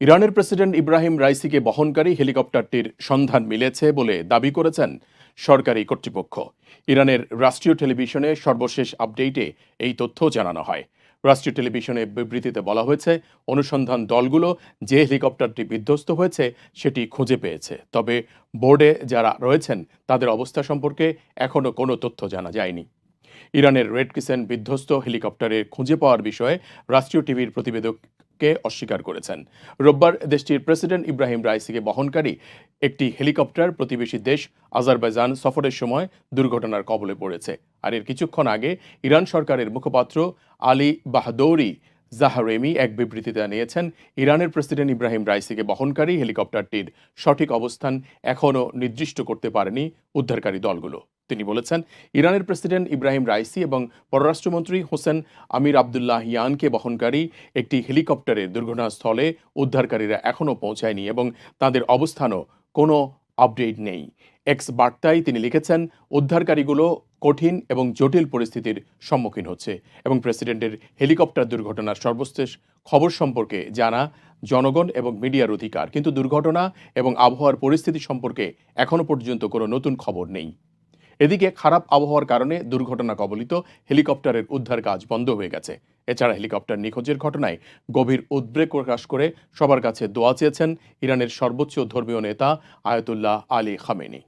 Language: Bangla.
ইরানের প্রেসিডেন্ট ইব্রাহিম রাইসিকে বহনকারী হেলিকপ্টারটির সন্ধান মিলেছে বলে দাবি করেছেন সরকারি কর্তৃপক্ষ। ইরানের রাষ্ট্রীয় টেলিভিশনে সর্বশেষ আপডেটে এই তথ্য জানানো হয়। রাষ্ট্রীয় টেলিভিশনে বিবৃতিতে বলা হয়েছে, অনুসন্ধান দলগুলো যে হেলিকপ্টারটি বিধ্বস্ত হয়েছে সেটি খুঁজে পেয়েছে। তবে বোর্ডে যারা রয়েছেন, তাদের অবস্থা সম্পর্কে এখনও কোনো তথ্য জানা যায়নি। ইরানের রেড কিসেন বিধ্বস্ত হেলিকপ্টারে খুঁজে পাওয়ার বিষয়ে রাষ্ট্রীয় টিভির প্রতিবেদককে অস্বীকার করেছেন। রোববার দেশটির প্রেসিডেন্ট ইব্রাহিম রাইসিকে বহনকারী একটি হেলিকপ্টার প্রতিবেশী দেশ আজারবাইজান সফরের সময় দুর্ঘটনার কবলে পড়েছে। আর এর কিছুক্ষণ আগে ইরান সরকারের মুখপাত্র আলী বাহাদৌরি জাহারেমি এক বিবৃতিতে জানিয়েছেন, ইরানের প্রেসিডেন্ট ইব্রাহিম রাইসিকে বহনকারী হেলিকপ্টারটির সঠিক অবস্থান এখনও নির্দিষ্ট করতে পারেনি উদ্ধারকারী দলগুলো। তিনি বলেছেন, ইরানের প্রেসিডেন্ট ইব্রাহিম রাইসি এবং পররাষ্ট্রমন্ত্রী হোসেন আমির আবদুল্লাহ ইয়ানকে বহনকারী একটি হেলিকপ্টারের দুর্ঘটনাস্থলে উদ্ধারকারীরা এখনও পৌঁছায়নি এবং তাদের অবস্থানও কোনো আপডেট নেই। এক্স বার্তায় তিনি লিখেছেন, উদ্ধারকারীগুলো কঠিন এবং জটিল পরিস্থিতির সম্মুখীন হচ্ছে এবং প্রেসিডেন্টের হেলিকপ্টার দুর্ঘটনার সর্বশেষ খবর সম্পর্কে জানা জনগণ এবং মিডিয়ার অধিকার। কিন্তু দুর্ঘটনা এবং আবহাওয়ার পরিস্থিতি সম্পর্কে এখনও পর্যন্ত কোনো নতুন খবর নেই। এদিকে খারাপ আবহাওয়ার কারণে দুর্ঘটনা কবলিত, হেলিকপ্টারের উদ্ধার কাজ বন্ধ হয়ে গেছে। এছাড়া হেলিকপ্টার নিখোঁজের ঘটনায় গভীর উদ্বেগ প্রকাশ করে সবার কাছে দোয়া চেয়েছেন ইরানের সর্বোচ্চ ধর্মীয় নেতা আয়তুল্লাহ আলী খামেনি।